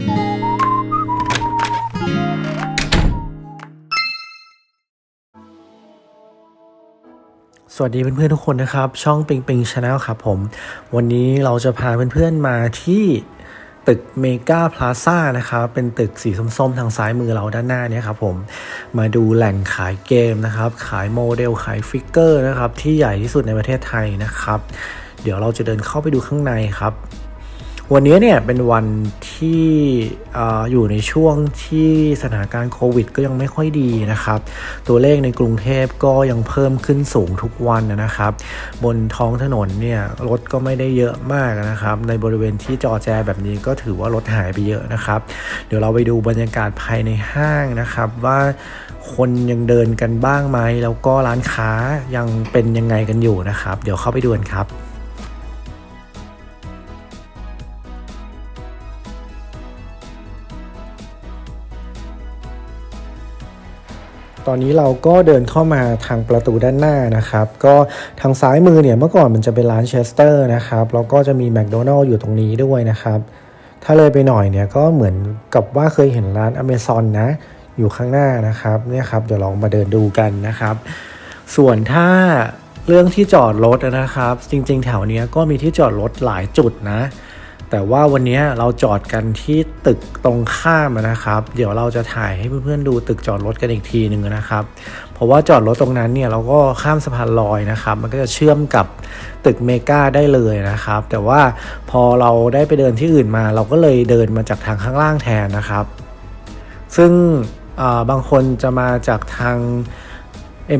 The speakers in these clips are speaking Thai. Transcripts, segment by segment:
สวัสดีเพื่อนๆทุกคนนะครับ ช่องปิงปิงชาแนลครับผม วันนี้เราจะพาเพื่อนๆมาที่ตึกเมกาพลาซ่านะครับ เป็นตึกสีส้มๆ ทางซ้ายมือเราด้านหน้าเนี่ยครับผมมาดูแหล่งขายเกมนะครับ ขายโมเดลขายฟิกเกอร์นะครับ ที่ใหญ่ที่สุดในประเทศไทยนะครับ เดี๋ยวเราจะเดินเข้าไปดูข้างในครับ วันนี้เนี่ยเป็นวันที่ออยู่ในช่วงที่สถานการณ์โควิด ก็ยังไม่ค่อยดีนะครับ ตัวเลขในกรุงเทพก็ยังเพิ่มขึ้นสูงทุกวันนะครับ บนท้องถนนเนี่ยรถก็ไม่ได้เยอะมากนะครับ ในบริเวณที่จอแจแบบนี้ก็ถือว่ารถหายไปเยอะนะครับ เดี๋ยวเราไปดูบรรยากาศภายในห้างนะครับว่าคนยังเดินกันบ้างไหมแล้วก็ร้านค้ายังเป็นยังไงกันอยู่นะครับ เดี๋ยวเข้าไปดูกันครับ ตอนนี้เราก็เดินเข้ามาทางประตูด้านหน้านะครับ ก็ทางซ้ายมือเนี่ยเมื่อก่อนมันจะเป็นร้านเชสเตอร์นะครับ แล้วก็จะมีแมคโดนัลล์อยู่ตรงนี้ด้วยนะครับ ถ้าเลยไปหน่อยเนี่ยก็เหมือนกับว่าเคยเห็นร้านอเมซอนนะอยู่ข้างหน้านะครับเนี่ยครับเดี๋ยวลองมาเดินดูกันนะครับ ส่วนถ้าเรื่องที่จอดรถนะครับ จริง ๆ แถวเนี้ยก็มีที่จอดรถหลายจุดนะ แต่ว่าวันนี้เราจอดกันที่ตึกตรงข้ามนะครับ เดี๋ยวเราจะถ่ายให้เพื่อนๆดูตึกจอดรถกันอีกทีหนึ่งนะครับ เพราะว่าจอดรถตรงนั้นเนี่ยเราก็ข้ามสะพานลอยนะครับ มันก็จะเชื่อมกับตึกเมกาได้เลยนะครับ แต่ว่าพอเราได้ไปเดินที่อื่นมา เราก็เลยเดินมาจากทางข้างล่างแทนนะครับ ซึ่งบางคนจะมาจากทาง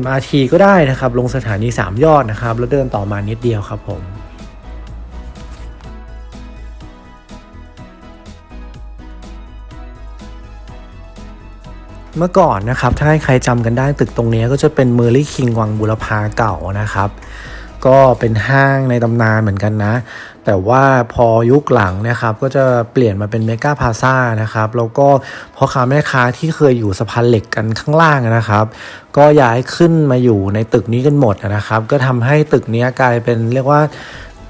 MRT ก็ได้นะครับ ลงสถานี 3 ยอดนะครับ แล้วเดินต่อมานิดเดียวครับผม เมื่อก่อนนะครับ ถ้าใครจำกันได้ตึกตรงนี้ก็จะเป็นเมอร์ลี่คิงวังบุรพาเก่านะครับ ก็เป็นห้างในตำนานเหมือนกันนะ แต่ว่าพอยุคหลังนะครับ ก็จะเปลี่ยนมาเป็นเมกาพาซ่านะครับ แล้วก็พ่อค้าแม่ค้าที่เคยอยู่สะพานเหล็กกันข้างล่างนะครับ ก็ย้ายขึ้นมาอยู่ในตึกนี้กันหมดนะครับ ก็ทำให้ตึกนี้กลายเป็นเรียกว่า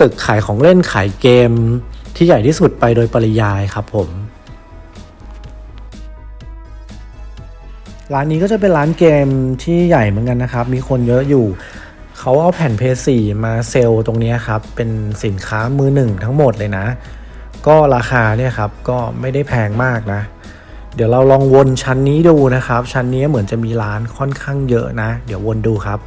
ตึกขายของเล่นขายเกมที่ใหญ่ที่สุดไปโดยปริยายครับผม ร้านนี้ก็จะเป็นร้านเกมที่ใหญ่เหมือนกันนะครับ มีคนเยอะอยู่ เขาเอาแผ่นเพย์สี่มาเซลล์ตรงนี้ครับ เป็นสินค้ามือหนึ่งทั้งหมดเลยนะ ก็ราคาเนี่ยครับก็ไม่ได้แพงมากนะ เดี๋ยวเราลองวนชั้นนี้ดูนะครับ ชั้นนี้เหมือนจะมีร้านค่อนข้างเยอะนะ เดี๋ยววนดูครับ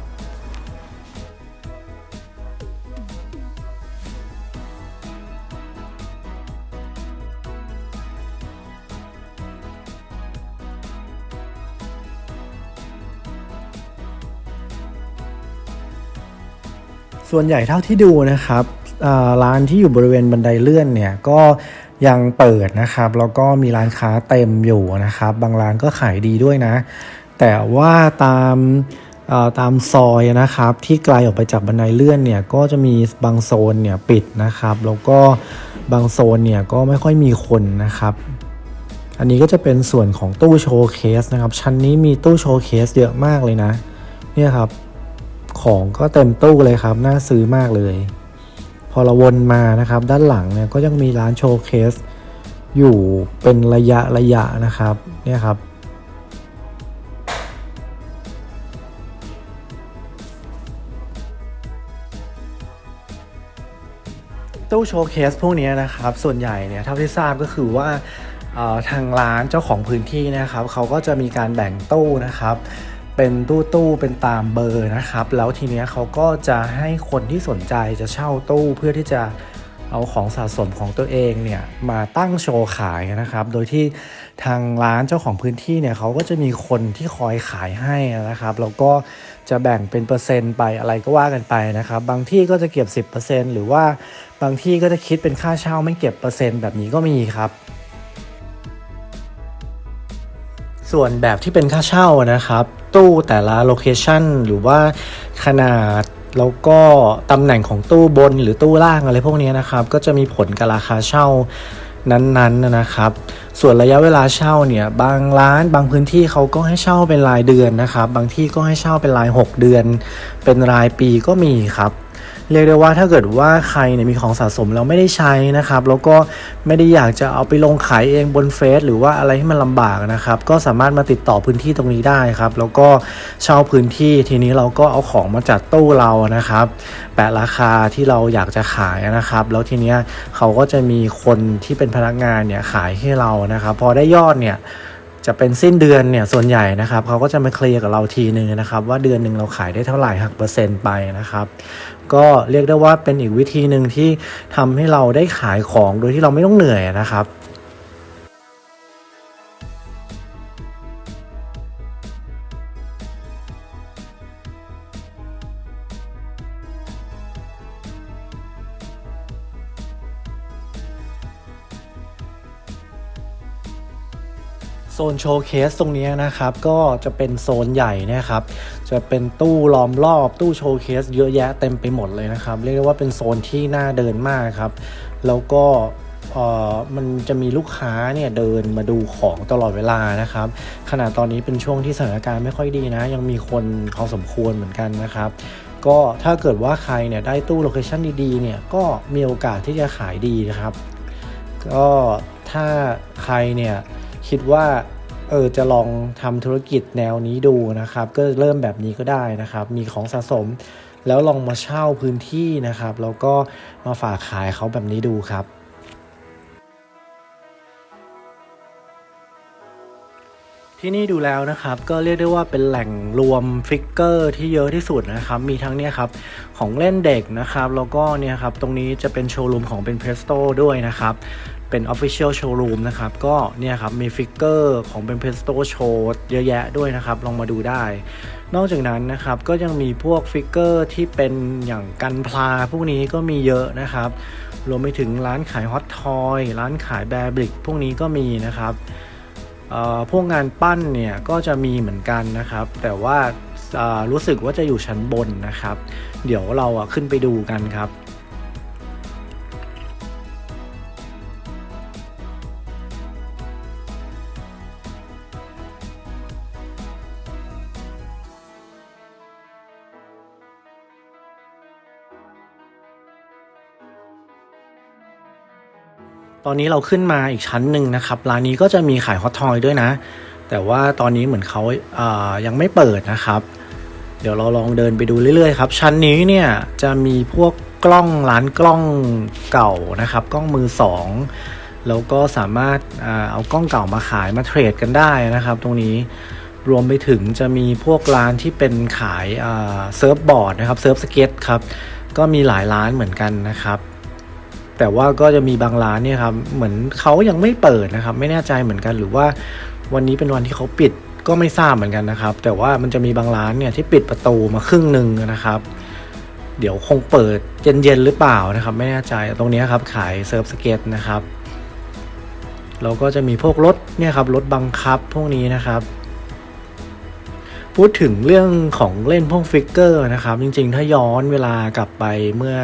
ส่วนใหญ่เท่าที่ดูนะครับร้านที่อยู่บริเวณบันไดเลื่อนเนี่ยก็ยังเปิดนะครับ แล้วก็มีร้านค้าเต็มอยู่นะครับ บางร้านก็ขายดีด้วยนะ แต่ว่าตามตามซอยนะครับที่ไกลออกไปจากบันไดเลื่อนเนี่ยก็จะมีบางโซนเนี่ยปิดนะครับ แล้วก็บางโซนเนี่ยก็ไม่ค่อยมีคนนะครับ อันนี้ก็จะเป็นส่วนของตู้โชว์เคสนะครับ ชั้นนี้มีตู้โชว์เคสเยอะมากเลยนะ เนี่ยครับ ของก็เต็มตู้เลยครับ น่าซื้อมากเลย พอเราวนมานะครับ ด้านหลังเนี่ยก็ยังมีร้านโชว์เคสอยู่เป็นระยะระยะนะครับเนี่ยครับตู้โชว์เคสพวกนี้นะครับ ส่วนใหญ่เนี่ยเท่าที่ทราบก็คือว่าทางร้านเจ้าของพื้นที่นะครับเขาก็จะมีการแบ่งตู้นะครับ เป็นตู้ตู้เป็นตามเบอร์นะครับ แล้วทีเนี้ยเขาก็จะให้คนที่สนใจจะเช่าตู้เพื่อที่จะเอาของสะสมของตัวเองเนี่ยมาตั้งโชว์ขายนะครับ โดยที่ทางร้านเจ้าของพื้นที่เนี่ยเขาก็จะมีคนที่คอยขายให้นะครับแล้วก็จะแบ่งเป็นเปอร์เซ็นต์ไปอะไรก็ว่ากันไปนะครับ บางที่ก็จะเก็บ 10%หรือว่าบางที่ก็จะคิดเป็นค่าเช่าไม่เก็บเปอร์เซ็นต์แบบนี้ก็มีครับ ส่วนแบบที่เป็นค่าเช่านะครับ ตู้แต่ละโลเคชันหรือว่าขนาดแล้วก็ตำแหน่งของตู้บนหรือตู้ล่างอะไรพวกนี้นะครับ ก็จะมีผลกับราคาเช่านั้นๆนะครับ ส่วนระยะเวลาเช่าเนี่ยบางร้านบางพื้นที่เขาก็ให้เช่าเป็นรายเดือนนะครับ บางที่ก็ให้เช่าเป็นราย 6 เดือน เป็นรายปีก็มีครับ เรียกได้ว่าถ้าเกิดว่าใครเนี่ยมีของสะสมแล้วไม่ได้ใช้นะครับ แล้วก็ไม่ได้อยากจะเอาไปลงขายเองบนเฟซหรือว่าอะไรที่มันลำบากนะครับ ก็สามารถมาติดต่อพื้นที่ตรงนี้ได้ครับ แล้วก็เช่าพื้นที่ทีนี้เราก็เอาของมาจัดตู้เรานะครับ แปะราคาที่เราอยากจะขายนะครับ แล้วทีเนี้ยเขาก็จะมีคนที่เป็นพนักงานเนี่ยขายให้เรานะครับ พอได้ยอดเนี่ย จะเป็นสิ้นเดือนเนี่ยส่วนใหญ่นะครับเขาก็จะมาเคลียร์กับเราทีนึงนะครับ ว่าเดือนหนึ่งเราขายได้เท่าไหร่หักเปอร์เซ็นต์ไปนะครับ ก็เรียกได้ว่าเป็นอีกวิธีหนึ่งที่ทำให้เราได้ขายของโดยที่เราไม่ต้องเหนื่อยนะครับ นโชว์เคสตรงนี้นะครับ ก็จะเป็นโซนใหญ่นะครับ จะเป็นตู้ล้อมรอบตู้โชว์เคสเยอะแยะเต็มไปหมดเลยนะครับ เรียกได้ว่าเป็นโซนที่น่าเดินมากครับ แล้วก็เออมันจะมีลูกค้าเนี่ยเดินมาดูของตลอดเวลานะครับ ขณะตอนนี้เป็นช่วงที่สถานการณ์ไม่ค่อยดีนะ ยังมีคนพอสมควรเหมือนกันนะครับ ก็ถ้าเกิดว่าใครเนี่ยได้ตู้โลเคชั่นดีๆเนี่ยก็มีโอกาสที่จะขายดีนะครับ ก็ถ้าใครเนี่ยคิดว่า เออจะลองทำธุรกิจแนวนี้ดูนะครับ ก็เริ่มแบบนี้ก็ได้นะครับ มีของสะสม แล้วลองมาเช่าพื้นที่นะครับ แล้วก็มาฝากขายเขาแบบนี้ดูครับ ที่นี่ดูแล้วนะครับก็เรียกได้ว่าเป็นแหล่งรวมฟิกเกอร์ที่เยอะที่สุดนะครับ มีทั้งเนี่ยครับของเล่นเด็กนะครับ แล้วก็เนี่ยครับตรงนี้จะเป็นโชว์รูมของเป็นเพรสโตด้วยนะครับเป็น Official Showroom นะครับ ก็เนี่ยครับมีฟิกเกอร์ของเป็นเพรสโตโชว์เยอะแยะด้วยนะครับ ลองมาดูได้ นอกจากนั้นนะครับก็ยังมีพวกฟิกเกอร์ที่เป็นอย่างกันพลาพวกนี้ก็มีเยอะนะครับ รวมไปถึงร้านขายฮอตทอย ร้านขายแบร์บริกพวกนี้ก็มีนะครับ พวกงานปั้นเนี่ยก็จะมีเหมือนกันนะครับ แต่ว่ารู้สึกว่าจะอยู่ชั้นบนนะครับ เดี๋ยวเราขึ้นไปดูกันครับ อนนี้เราขึ้นมาอีกชั้นหนึ่งนะครับ ร้านนี้ก็จะมีขายฮอตทอยด้วยนะ แต่ว่าตอนนี้เหมือนเขาเอ่อยังไม่เปิดนะครับ เดี๋ยวเราลองเดินไปดูเรื่อยๆครับ ชั้นนี้เนี่ยจะมีพวกกล้องร้านกล้องเก่านะครับ กล้องมือสองแล้วก็สามารถเอากล้องเก่ามาขายมาเทรดกันได้นะครับ ตรงนี้รวมไปถึงจะมีพวกร้านที่เป็นขายเซิร์ฟบอร์ดนะครับเซิร์ฟสเก็ตครับก็มีหลายร้านเหมือนกันนะครับ แต่ว่าก็จะมีบางร้านเนี่ยครับเหมือนเขายังไม่เปิดนะครับ ไม่แน่ใจเหมือนกัน หรือว่าวันนี้เป็นวันที่เขาปิดก็ไม่ทราบเหมือนกันนะครับ แต่ว่ามันจะมีบางร้านเนี่ยที่ปิดประตูมาครึ่งหนึ่งนะครับ เดี๋ยวคงเปิดเย็นๆหรือเปล่านะครับ ไม่แน่ใจตรงนี้ครับขายเซิร์ฟสเก็ตนะครับแล้วก็จะมีพวกรถเนี่ยครับรถบังคับพวกนี้นะครับ พูดถึงเรื่องของเล่นพวกฟิกเกอร์นะครับ จริงๆ ถ้าย้อนเวลากลับไปเมื่อ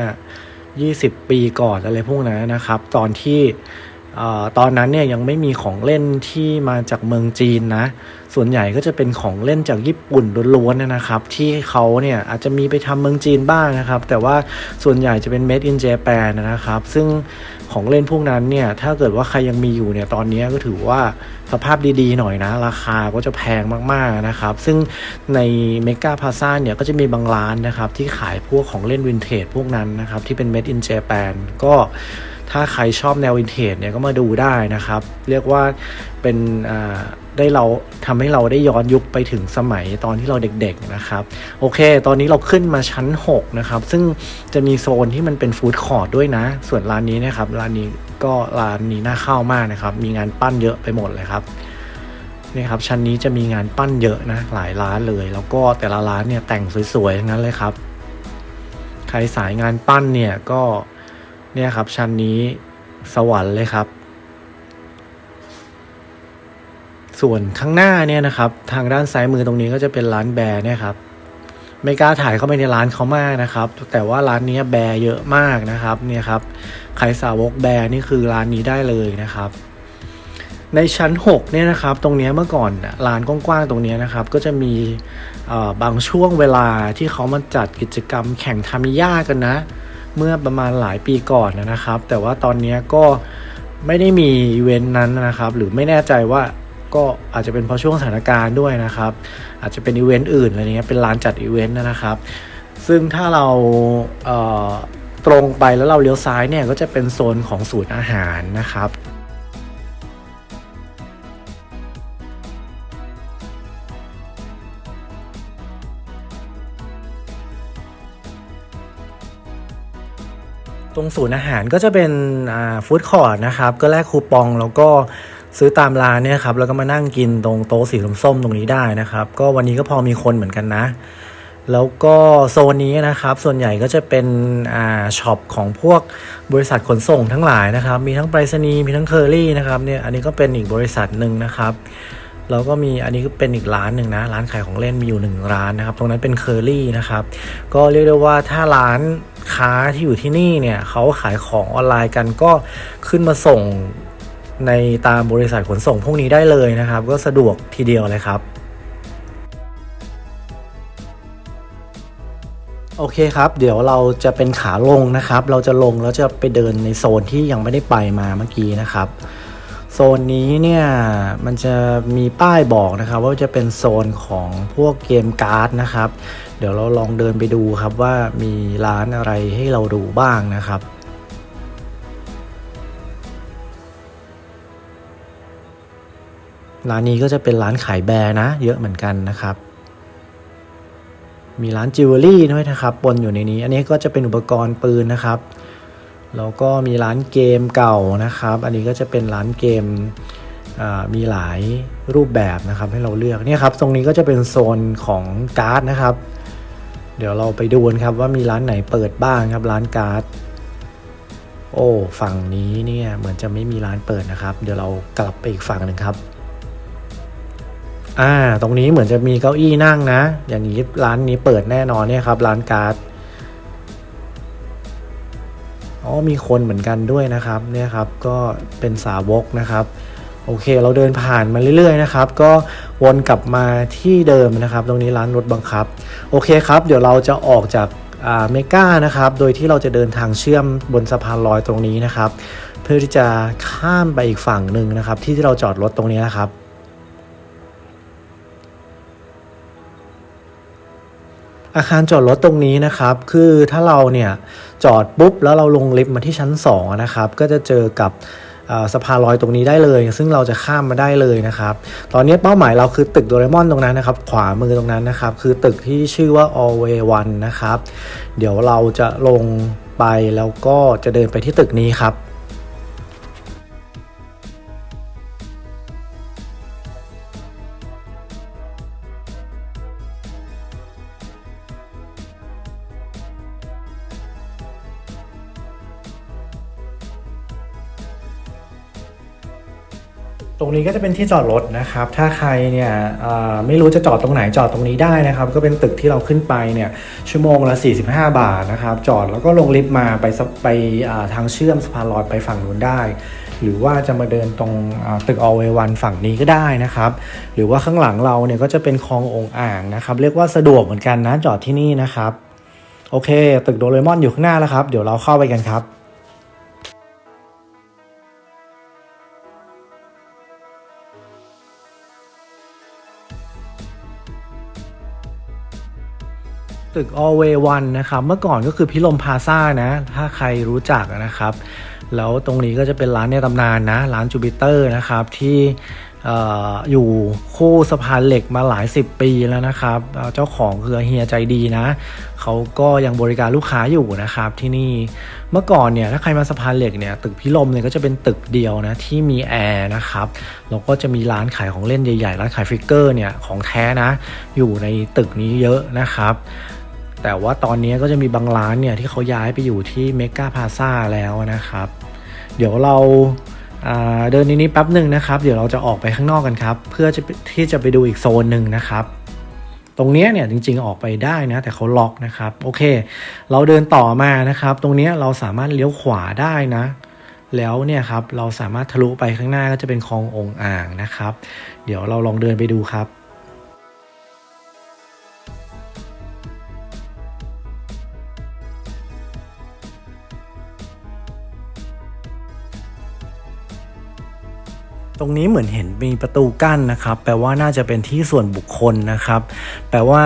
20 ปีก่อนอะไรพวกนั้นนะครับ ตอนที่ ตอนนั้นเนี่ยยังไม่มีของเล่นที่มาจากเมืองจีนนะ ส่วนใหญ่ก็จะเป็นของเล่นจากญี่ปุ่นล้วนๆนะครับ ที่เขาเนี่ยอาจจะมีไปทำเมืองจีนบ้างนะครับ แต่ว่าส่วนใหญ่จะเป็น made in Japan นะครับ ซึ่งของเล่นพวกนั้นเนี่ยถ้าเกิดว่าใครยังมีอยู่เนี่ยตอนนี้ก็ถือว่าสภาพดีๆหน่อยนะ ราคาก็จะแพงมากๆนะครับ ซึ่งในเมกาพาซ่าเนี่ยก็จะมีบางร้านนะครับ ที่ขายพวกของเล่นวินเทจพวกนั้นนะครับที่เป็น made in Japan ก็ ถ้าใครชอบแนววินเทจเนี่ยก็มาดูได้นะครับ เรียกว่าเป็นได้เราทำให้เราได้ย้อนยุคไปถึงสมัยตอนที่เราเด็กๆนะครับ โอเค ตอนนี้เราขึ้นมาชั้น 6 นะครับ ซึ่งจะมีโซนที่มันเป็นฟู้ดคอร์ทด้วยนะ ส่วนร้านนี้นะครับ ร้านนี้ก็ร้านนี้น่าเข้ามากนะครับ มีงานปั้นเยอะไปหมดเลยครับนี่ครับชั้นนี้จะมีงานปั้นเยอะนะหลายร้านเลย แล้วก็แต่ละร้านเนี่ยแต่งสวยๆทั้งนั้นเลยครับ ใครสายงานปั้นเนี่ยก็ เนี่ยครับชั้นนี้สวรรค์เลยครับ ส่วนข้างหน้าเนี่ยนะครับ ทางด้านซ้ายมือตรงนี้ก็จะเป็นร้านแบร์เนี่ยครับไม่กล้าถ่ายเข้าไปในร้านเขามากนะครับ แต่ว่าร้านนี้แบร์เยอะมากนะครับ เนี่ยครับใครสาวกแบร์นี่คือร้านนี้ได้เลยนะครับ ในชั้น 6 เนี่ยนะครับ ตรงนี้เมื่อก่อนน่ะลานกว้างๆตรงนี้นะครับ ก็จะมีบางช่วงเวลาที่เขามาจัดกิจกรรมแข่งทามิยากันนะ เมื่อประมาณหลายปีก่อนนะครับ แต่ว่าตอนนี้ก็ไม่ได้มีอีเวนต์นั้นนะครับ หรือไม่แน่ใจว่าก็อาจจะเป็นเพราะช่วงสถานการณ์ด้วยนะครับ อาจจะเป็นอีเวนต์อื่นอะไรเงี้ยเป็นลานจัดอีเวนต์นะครับ ซึ่งถ้าเราเตรงไปแล้วเราเลี้ยวซ้ายเนี่ยก็จะเป็นโซนของศูนย์อาหารนะครับ ตรงศูนย์อาหารก็จะเป็นฟู้ดคอร์ทนะครับก็แลกคูปองแล้วก็ซื้อตามร้านเนี่ยครับแล้วก็มานั่งกินตรงโต๊ะสีส้มๆตรงนี้ได้นะครับ ก็วันนี้ก็พอมีคนเหมือนกันนะ แล้วก็โซนนี้นะครับ ส่วนใหญ่ก็จะเป็นอ่าช็อปของพวกบริษัทขนส่งทั้งหลายนะครับ มีทั้งไปรษณีย์มีทั้งเคอรี่นะครับเนี่ยอันนี้ก็เป็นอีกบริษัทหนึ่งนะครับ แล้วก็มีอันนี้ก็เป็นอีกร้านหนึ่งนะ ร้านขายของเล่นมีอยู่หนึ่งร้านนะครับ ตรงนั้นเป็นเคอรี่นะครับ ก็เรียกได้ว่าถ้าร้านค้าที่อยู่ที่นี่เนี่ยเขาขายของออนไลน์กันก็ขึ้นมาส่งในตามบริษัทขนส่งพวกนี้ได้เลยนะครับ ก็สะดวกทีเดียวเลยครับโอเคครับ เดี๋ยวเราจะเป็นขาลงนะครับ เราจะลงแล้วจะไปเดินในโซนที่ยังไม่ได้ไปมาเมื่อกี้นะครับ ซนนี้เนี่ยมันจะมีป้ายบอกนะครับว่าจะเป็นโซนของพวกเกมการ์ดนะครับ เดี๋ยวเราลองเดินไปดูครับว่ามีร้านอะไรให้เราดูบ้างนะครับร้านนี้ก็จะเป็นร้านขายแบร์นะ เยอะเหมือนกันนะครับ มีร้านจิวเวลรี่ด้วยนะครับปนอยู่ในนี้ อันนี้ก็จะเป็นอุปกรณ์ปืนนะครับ แล้วก็มีร้านเกมเก่านะครับ อันนี้ก็จะเป็นร้านเกมมีหลายรูปแบบนะครับให้เราเลือกเนี่ยครับ ตรงนี้ก็จะเป็นโซนของการ์ดนะครับ เดี๋ยวเราไปดูนครับว่ามีร้านไหนเปิดบ้างครับร้านการ์ด โอ้ฝั่งนี้เนี่ยเหมือนจะไม่มีร้านเปิดนะครับ เดี๋ยวเรากลับไปอีกฝั่งหนึ่งครับอ่าตรงนี้เหมือนจะมีเก้าอี้นั่งนะ อย่างนี้ร้านนี้เปิดแน่นอนเนี่ยครับร้านการ์ด อ๋อมีคนเหมือนกันด้วยนะครับเนี่ยครับก็เป็นสาวกนะครับโอเค เราเดินผ่านมาเรื่อยๆนะครับ ก็วนกลับมาที่เดิมนะครับ ตรงนี้ร้านรถบังคับ โอเคครับ เดี๋ยวเราจะออกจากอ่าเมกานะครับ โดยที่เราจะเดินทางเชื่อมบนสะพานลอยตรงนี้นะครับ เพื่อที่จะข้ามไปอีกฝั่งหนึ่งนะครับ ที่ที่เราจอดรถตรงนี้นะครับ อาคารจอดรถตรงนี้นะครับ คือถ้าเราเนี่ยจอดปุ๊บแล้วเราลงลิฟต์มาที่ชั้น2นะครับ ก็จะเจอกับสะพานลอยตรงนี้ได้เลย ซึ่งเราจะข้ามมาได้เลยนะครับ ตอนนี้เป้าหมายเราคือตึกโดเรมอนตรงนั้นนะครับ ขวามือตรงนั้นนะครับ คือตึกที่ชื่อว่า Alway One นะครับ เดี๋ยวเราจะลงไปแล้วก็จะเดินไปที่ตึกนี้ครับ ตรงนี้ก็จะเป็นที่จอดรถนะครับ ถ้าใครเนี่ยไม่รู้จะจอดตรงไหนจอดตรงนี้ได้นะครับ ก็เป็นตึกที่เราขึ้นไปเนี่ยชั่วโมงละ 45 บาทนะครับ จอดแล้วก็ลงลิฟต์มาไปสไปทางเชื่อมสะพานลอยไปฝั่งนู้นได้ หรือว่าจะมาเดินตรงตึกอเววันฝั่งนี้ก็ได้นะครับ หรือว่าข้างหลังเราเนี่ยก็จะเป็นคลององอ่างนะครับ เรียกว่าสะดวกเหมือนกันนะจอดที่นี่นะครับ โอเค ตึกโดเรมอนอยู่ข้างหน้าแล้วครับ เดี๋ยวเราเข้าไปกันครับ ตึก Alway One นะครับ เมื่อก่อนก็คือพิลมพาซ่านะ ถ้าใครรู้จักนะครับ แล้วตรงนี้ก็จะเป็นร้านในตำนานนะ ร้านจูปิเตอร์นะครับ ที่ออยู่คู่สะพานเหล็กมาหลายสิบปีแล้วนะครับเอ่อเจ้าของคือเฮียใจดีนะ เขาก็ยังบริการลูกค้าอยู่นะครับที่นี่ เมื่อก่อนเนี่ยถ้าใครมาสะพานเหล็กเนี่ยตึกพิลมเนี่ยก็จะเป็นตึกเดียวนะที่มีแอร์นะครับ แล้วก็จะมีร้านขายของเล่นใหญ่ๆ ร้านขายฟิกเกอร์เนี่ยของแท้นะ อยู่ในตึกนี้เยอะนะครับ แต่ว่าตอนนี้ก็จะมีบางร้านเนี่ยที่เขาย้ายไปอยู่ที่เมกาพาซาแล้วนะครับ เดี๋ยวเราอ่าเดินนนี้แป๊บหนึ่งนะครับ เดี๋ยวเราจะออกไปข้างนอกกันครับ เพื่อจะที่จะไปดูอีกโซนหนึ่งนะครับ ตรงนี้เนี่ยจริงๆออกไปได้นะแต่เขาล็อกนะครับโอเค เราเดินต่อมานะครับ ตรงนี้เราสามารถเลี้ยวขวาได้นะแล้วเนี่ยครับเราสามารถทะลุไปข้างหน้าก็จะเป็นคลององอ่างนะครับ เดี๋ยวเราลองเดินไปดูครับ ตรงนี้เหมือนเห็นมีประตูกั้นนะครับ แปลว่าน่าจะเป็นที่ส่วนบุคคลนะครับ แปลว่า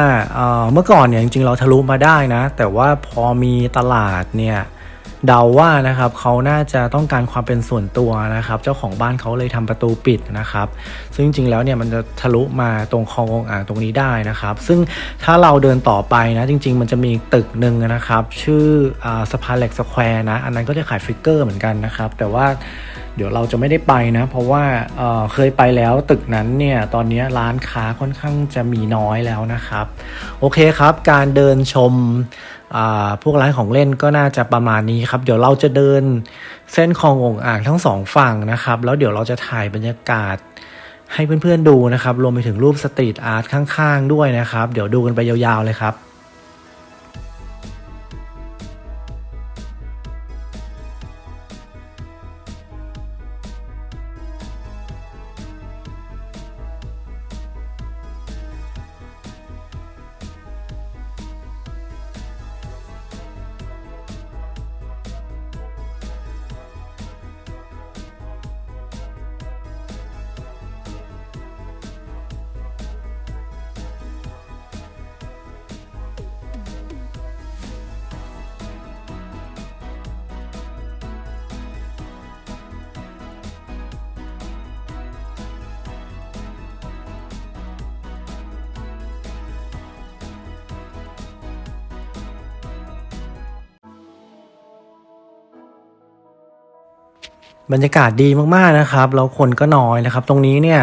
เมื่อก่อนเนี่ยจริงๆเราทะลุมาได้นะ แต่ว่าพอมีตลาดเนี่ยเดาว่านะครับเขาน่าจะต้องการความเป็นส่วนตัวนะครับ เจ้าของบ้านเขาเลยทำประตูปิดนะครับ ซึ่งจริงๆแล้วเนี่ยมันจะทะลุมาตรงคลององอ่างตรงนี้ได้นะครับ ซึ่งถ้าเราเดินต่อไปนะจริง ๆ มันจะมีตึกหนึ่งนะครับ ชื่ออสะพานเหล็กสแควร์นะ อันนั้นก็จะขายฟิกเกอร์เหมือนกันนะครับ แต่ว่า เดี๋ยวเราจะไม่ได้ไปนะ เพราะว่าเเคยไปแล้วตึกนั้นเนี่ยตอนนี้ร้านค้าค่อนข้างจะมีน้อยแล้วนะครับ โอเคครับ การเดินชมพวกร้านของเล่นก็น่าจะประมาณนี้ครับ เดี๋ยวเราจะเดินเส้นคลององอ่างทั้งสองฝั่งนะครับ แล้วเดี๋ยวเราจะถ่ายบรรยากาศให้เพื่อนๆดูนะครับ รวมไปถึงรูปสตรีทอาร์ตข้างๆด้วยนะครับ เดี๋ยวดูกันไปยาวๆเลยครับ บรรยากาศดีมากๆนะครับ แล้วคนก็น้อยนะครับ ตรงนี้เนี่ย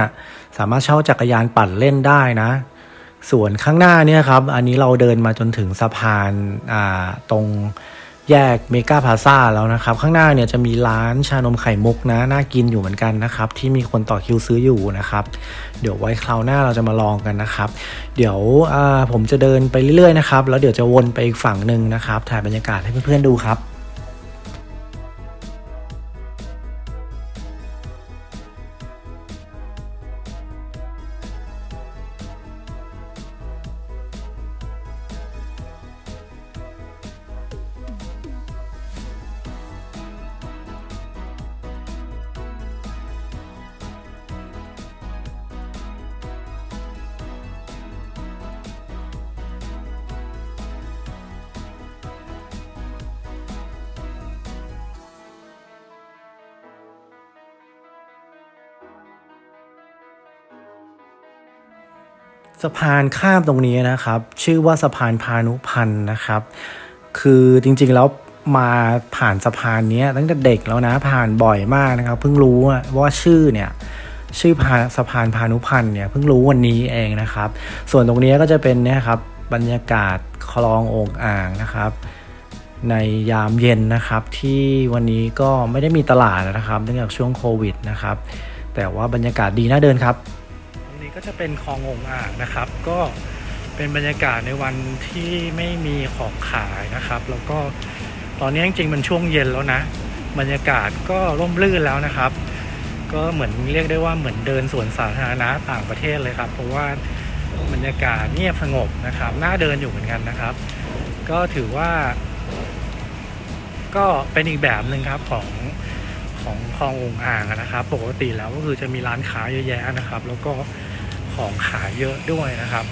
สามารถเช่าจักรยานปั่นเล่นได้นะ ส่วนข้างหน้าเนี่ยครับ อันนี้เราเดินมาจนถึงสะพานอ่าตรงแยกเมกาพาซาแล้วนะครับ ข้างหน้าเนี่ยจะมีร้านชานมไข่มุกนะ น่ากินอยู่เหมือนกันนะครับ ที่มีคนต่อคิวซื้ออยู่นะครับ เดี๋ยวไว้คราวหน้าเราจะมาลองกันนะครับ เดี๋ยวผมจะเดินไปเรื่อยๆนะครับ แล้วเดี๋ยวจะวนไปอีกฝั่งหนึ่งนะครับ ถ่ายบรรยากาศให้เพื่อนๆดูครับ สะพานข้ามตรงนี้นะครับ ชื่อว่าสะพานพานุพันธ์นะครับ คือจริงๆแล้วมาผ่านสะพานนี้ตั้งแต่เด็กแล้วนะผ่านบ่อยมากนะครับ เพิ่งรู้ว่าชื่อเนี่ยชื่อพาสะพานพานุพันธ์เนี่ยเพิ่งรู้วันนี้เองนะครับ ส่วนตรงนี้ก็จะเป็นเนี่ยครับบรรยากาศคลององอ่างนะครับ ในยามเย็นนะครับที่วันนี้ก็ไม่ได้มีตลาดนะครับเนื่องจากช่วงโควิดนะครับ แต่ว่าบรรยากาศดีน่าเดินครับ นี้ก็จะเป็นคลององอ่างนะครับ ก็เป็นบรรยากาศในวันที่ไม่มีของขายนะครับ แล้วก็ตอนนี้จริงๆมันช่วงเย็นแล้วนะ บรรยากาศก็ร่มรื่นแล้วนะครับ ก็เหมือนเรียกได้ว่าเหมือนเดินสวนสาธารณะต่างประเทศเลยครับ เพราะว่าบรรยากาศเงียบสงบนะครับน่าเดินอยู่เหมือนกันนะครับ ก็ถือว่า ก็เป็นอีกแบบหนึ่งครับของของคลององอ่างนะครับ ปกติแล้วก็คือจะมีร้านค้าเยอะแยะนะครับ แล้วก็ ของขายเยอะด้วยนะครับ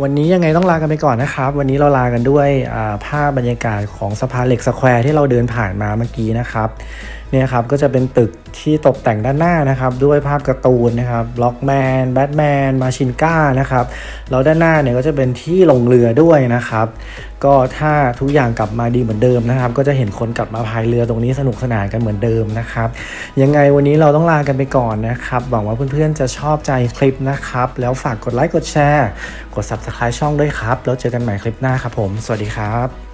วันนี้ยังไงต้องลากันไปก่อนนะครับ วันนี้เราลากันด้วยภาพบรรยากาศของสะพานเหล็กสแควร์ที่เราเดินผ่านมาเมื่อกี้นะครับ เนี่ยครับก็จะเป็นตึกที่ตกแต่งด้านหน้านะครับด้วยภาพการ์ตูนนะครับบล็อกแมนแบทแมนมาชินก้านะครับแล้วด้านหน้าเนี่ยก็จะเป็นที่ลงเรือด้วยนะครับ ก็ถ้าทุกอย่างกลับมาดีเหมือนเดิมนะครับ ก็จะเห็นคนกลับมาพายเรือตรงนี้สนุกสนานกันเหมือนเดิมนะครับ ยังไงวันนี้เราต้องลากันไปก่อนนะครับ หวังว่าเพื่อนๆจะชอบใจคลิปนะครับ แล้วฝากกดไลค์กดแชร์ กด subscribe ช่องด้วยครับ แล้วเจอกันใหม่คลิปหน้าครับผม สวัสดีครับ